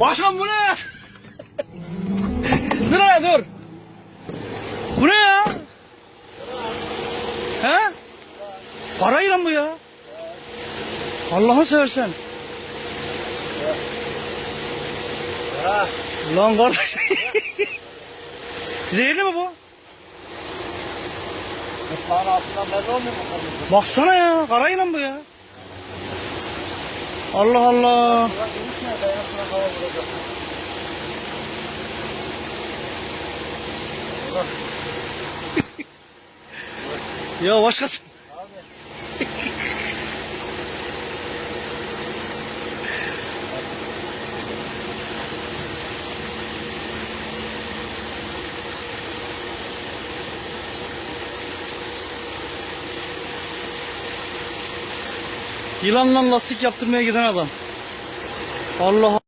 Başkan bu ne? dur ya dur. Bu ne ya? He? Parayla mı ya? Allah'ını seversen. Lan kardeş. Zehirli mi bu? Mutfağın altından belli olmuyor mu? Baksana ya. Karayla bu ya. Allah Allah. Ya başkası. Abi. Yılanla lastik yaptırmaya giden adam. Allah